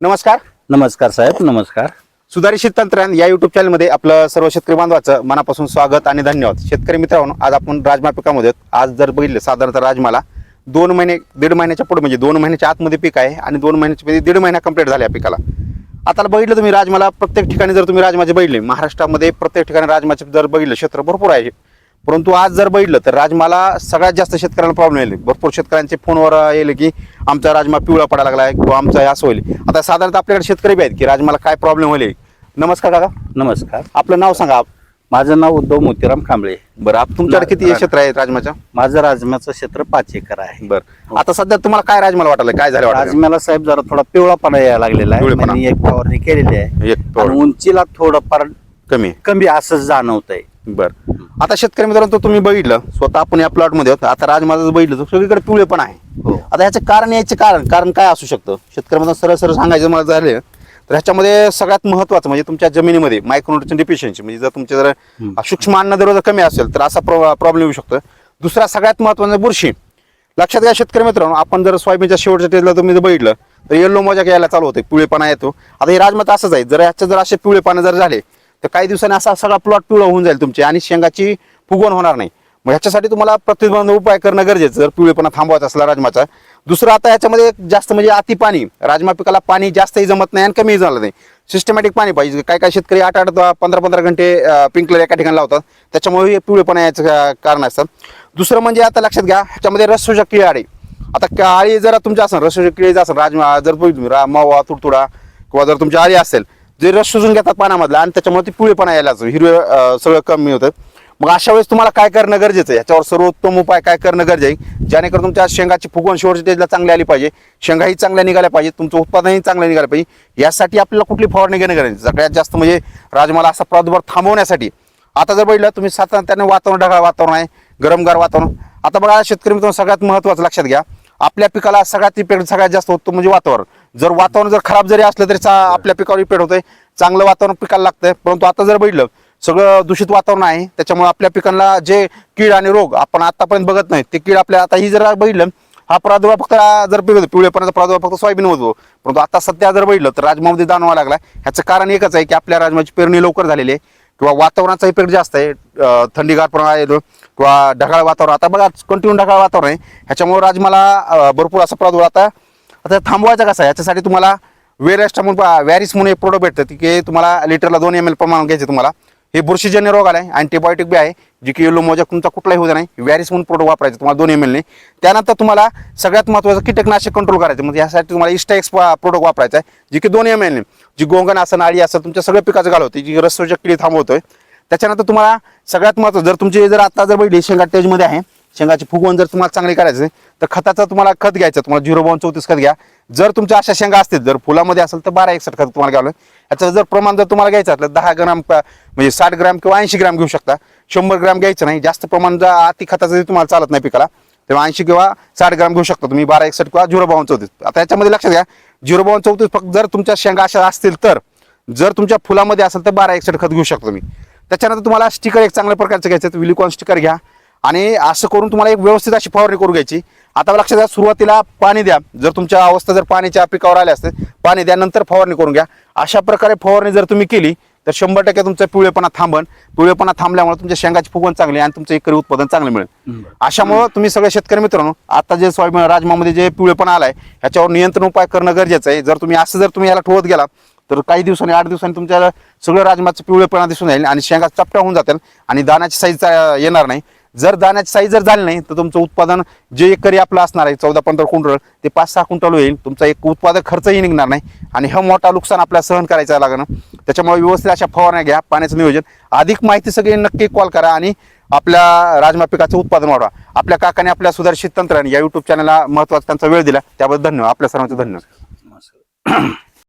नमस्कार. नमस्कार साहेब नमस्कार. सुधारित तंत्रज्ञान या युट्यूब चॅनलमध्ये आपलं सर्व शेतकरी बांधवाचं मनापासून स्वागत आणि धन्यवाद. शेतकरी मित्रांनो आज आपण राजमा पिकामध्ये. आज जर बघितलं साधारणतः राजमाला दोन महिने दीड महिन्याच्या पुढे म्हणजे दोन महिन्याच्या आतमध्ये पीक आहे आणि दोन महिन्याच्या मध्ये दीड महिना कंप्लीट झाला या पिकाला. आता बघितलं तुम्ही राजमाला प्रत्येक ठिकाणी जर तुम्ही राजमाचे बघितले महाराष्ट्रामध्ये प्रत्येक ठिकाणी राजमाचे जर बघितलं क्षेत्र भरपूर आहे. परंतु आज जर बघितलं तर राजमाला सगळ्यात जास्त शेतकऱ्यांना प्रॉब्लेम येईल भरपूर शेतकऱ्यांचे फोनवर येईल की आमचा राजमा पिवळा पडायला लागलाय किंवा आमचा हे असं होईल. आता साधारणतः आपल्याकडे शेतकरी बी आहेत की राजमाला काय प्रॉब्लेम होईल? नमस्कार काका. नमस्कार. आपलं नाव सांगा. माझं नाव उद्धव मोतीराम कांबळे बरं आप तुमच्याकडे किती क्षेत्र आहे राजमाच्या माझं राजम्याचं क्षेत्र पाच एकर आहे. बरं. आता सध्या तुम्हाला काय राजमाला वाटलं काय झालं वाटलं राजम्याला साहेब जरा थोडा पिवळापणा यायला लागलेला आहे. म्हणजे एक फवारणी केलेली आहे. एक आणि थोडं उंचीला थोडंफार कमी. कमी असं जाणवत आहे बर. आता शेतकरी मित्रांनो तुम्ही बघितलं स्वतः आपण या प्लॉटमध्ये आहोत. आता राजमाला जर बघितलं तर सगळीकडे पिवळे पण आहे. हो. आता ह्याचं कारण याचे कारण कारण काय असू शकतं? शेतकरी मित्रांनो सरळ सरळ सांगायचं मला झालं तर ह्याच्यामध्ये सगळ्यात महत्वाचं म्हणजे तुमच्या जमिनीमध्ये मायक्रोन्युट्रिशन डिफिशियन्सी म्हणजे जर तुमचे जर सूक्ष्म अन्न जर कमी असेल तर असा प्रॉब्लेम येऊ शकतो. दुसरा सगळ्यात महत्त्वाचा म्हणजे बुरशी. लक्षात घ्या शेतकरी मित्रांनो आपण जर सोयाबीनच्या शेवटच्या टेजला तुम्ही जर बघितलं तर येल्लो मोजा यायला चालू होते पिवळेपणा येतो. आता हे राजमात असंच आहे जर ह्याचे जर असे पिवळेपणा जर झाले तर काही दिवसांनी असा सगळा प्लॉट पिवळा होऊन जाईल तुमचे आणि शेंगाची फुगवण होणार नाही. मग ह्याच्यासाठी तुम्हाला प्रतिबंध उपाय करणं गरजेचं जर पिवळेपणा थांबवायचा असला राजमाचा. दुसरं आता ह्याच्यामध्ये जास्त म्हणजे अति पाणी राजमा पिकाला पाणी जास्तही जमत नाही आणि कमीही झालं नाही. सिस्टमॅटिक पाणी पाहिजे. काय काय शेतकरी आठ आठ पंधरा पंधरा घंटे पिंकलर एका ठिकाणी लावतात. त्याच्यामुळे हे पिवळेपणा याचं कारण असतं. दुसरं म्हणजे आता लक्षात घ्या ह्याच्यामध्ये रसोच्या किळी आळी आता काळी जरा तुमच्या असेल रसोच्या किळी जर असेल राजमा जर तुम्ही रा मावा तुडतुडा किंवा जर तुमची आळी असेल जे रस शोषून घेतात पाण्यामधला आणि त्याच्यामुळे ती पिळेपणा यायला हिरवे सगळं कमी होतं मग अशा वेळेस तुम्हाला काय करणं गरजेचं आहे? याच्यावर सर्वोत्तम उपाय काय करणं गरजेचं आहे? जेणेकरून तुमच्या शेंगाची फुगवण शेवटच्या स्टेजला चांगली आली पाहिजे. शेंगाही चांगल्या निघाल्या पाहिजे तुमचं उत्पादनही चांगलं निघालं पाहिजे. यासाठी आपल्याला कुठली फवारणी घेणं गरजेचं सगळ्यात जास्त म्हणजे राजमाला असा प्रादुर्भाव थांबवण्यासाठी. आता जर बघितलं तुम्ही सातत्याने वातावरण ढगाळ वातावरण आहे गरमगार वातावरण. आता बघा शेतकरी मित्रांनो सगळ्यात महत्त्वाचं लक्षात घ्या. आपल्या पिकाला सगळ्यात इफेक्ट सगळ्यात जास्त होतो म्हणजे वातावरण. जर वातावरण जर खराब जरी असलं तरी आपल्या पिकावर इफेक्ट होतंय. चांगलं वातावरण पिकाला लागतंय. परंतु आता जर बघितलं सगळं दूषित वातावरण आहे. त्याच्यामुळे आपल्या पिकांना जे कीड आणि रोग आपण आतापर्यंत बघत नाही ते कीड आपल्या आता ही जर बघितलं हा प्रादुर्भाव फक्त जर पिकवतो पिवळेपणाचा प्रादुर्भाव फक्त सोयाबीन होतो. परंतु आता सध्या जर बघितलं तर राजमामध्ये जाणवा लागला ह्याचं कारण एकच आहे की आपल्या राजमाची पेरणी लवकर झालेली आहे. किंवा वातावरणाचा इफेक्ट जास्त आहे. अं, थंडीगारपणा येतो किंवा ढगाळ वातावरण. आता बघा कंटिन्यू ढगाळ वातावरण आहे. ह्याच्यामुळे राजमाला भरपूर असा प्रादुर्भाव आता आता थांबवायचा कसा याच्यासाठी तुम्हाला वेरेस्ट म्हणून वॅरिस म्हणून एक प्रोडक्ट भेटतं की तुम्हाला लिटरला दोन एम एल प्रमाण घ्यायचे तुम्हाला. हे बुरशीजन्य रोग आलाय अँटीबायोटिक बी आहे जी की येलो मोजा तुमचा कुठलाही होऊ नाही. वॅरिस म्हणून प्रोडक्ट वापरायचं तुम्हाला दोन एम एलने त्यानंतर तुम्हाला सगळ्यात महत्त्वाचं कीटकनाशक कंट्रोल करायचं. म्हणजे यासाठी तुम्हाला इस्टाएक्स प्रोडक्ट वापरायचं आहे जी की दोन एम एलने जी गोंगण असं नाळी असं तुमच्या सगळ्या पिकाचं घालवते जी रस्त्याच्या किडी थांबवतोय. त्याच्यानंतर तुम्हाला सगळ्यात महत्त्वाचं जर तुमची जर आता जर बघितली शेंगा टेजमध्ये आहे शेंगाची फुगवण जर तुम्हाला चांगली करायचं आहे, तर खताचं तुम्हाला खत घ्यायचं तुम्हाला झिरो बावन चौतीस खत घ्या. जर तुमच्या अशा शेंगा असतील जर फुलामध्ये असेल तर बारा एकसठ खत तुम्हाला घ्यावं याचं जर प्रमाण जर तुम्हाला घ्यायचं असलं दहा ग्राम प- म्हणजे साठ ग्राम किंवा ऐंशी ग्राम घेऊ शकता. शंभर ग्राम घ्यायचं नाही जास्त प्रमाण जर अति खताचं जर तुम्हाला चालत नाही पिकाला तेव्हा ऐंशी किंवा साठ ग्राम घेऊ शकता तुम्ही बारा एकसठ किंवा झिरो बावन चौतीस. आता याच्यामध्ये लक्षात घ्या झिरो बावन चौतीस फक्त जर तुमच्या शेंगा अशा असतील तर जर तुमच्या फुलामध्ये असेल तर बारा एकसठ खत घेऊ शकता तुम्ही. त्याच्यानंतर तुम्हाला स्टिकर एक चांगल्या प्रकारचं घ्यायचं विलिकॉन स्टिकर घ्या. आणि असं करून तुम्हाला एक व्यवस्थित अशी फवारणी करून घ्यायची. आता लक्षात घ्या सुरुवातीला पाणी द्या. जर तुमच्या अवस्था जर पाण्याच्या पिकावर आल्या असते पाणी द्या नंतर फवारणी करून घ्या. अशा प्रकारे फवारणी जर तुम्ही केली तर शंभर टक्के तुमचं पिवळेपणा थांबन. पिवळेपणा थांबल्यामुळे तुमच्या शेंगाची फुगवण चांगली आणि तुमचं एकरी उत्पादन चांगलं मिळेल. अशामुळं तुम्ही सगळे शेतकरी मित्रांनो आता जे सोयाबीन राजमामध्ये जे पिवळेपणा आलाय ह्याच्यावर नियंत्रण उपाय करणं गरजेचं आहे. जर तुम्ही असं जर तुम्ही याला ठेवत गेला तर काही दिवसांनी आठ दिवसांनी तुमच्या सगळं राजमाचं पिवळेपणा दिसून येईल आणि शेंगा चपट्या होऊन जातील आणि दाण्याची साईज येणार नाही. जर दाण्याची साईज जर झाली नाही तर तुमचं उत्पादन जे एकरी आपलं असणार आहे चौदा पंधरा क्विंटल ते पाच सहा क्विंटल होईल. तुमचा एक उत्पादक खर्चही निघणार नाही. आणि हा मोठा नुकसान आपल्याला सहन करायचा लागणं. त्याच्यामुळे व्यवस्थित अशा फवारण्या घ्या पाण्याचं नियोजन. अधिक माहिती सगळी नक्की कॉल करा आणि आपल्या राजमा पिकाचं उत्पादन वाढवा. आपल्या काकाने आपल्या सुधारित तंत्राने या युट्यूब चॅनलला महत्त्वाचा त्यांचा वेळ दिला. त्याबद्दल धन्यवाद. आपल्या सर्वांचं धन्यवाद.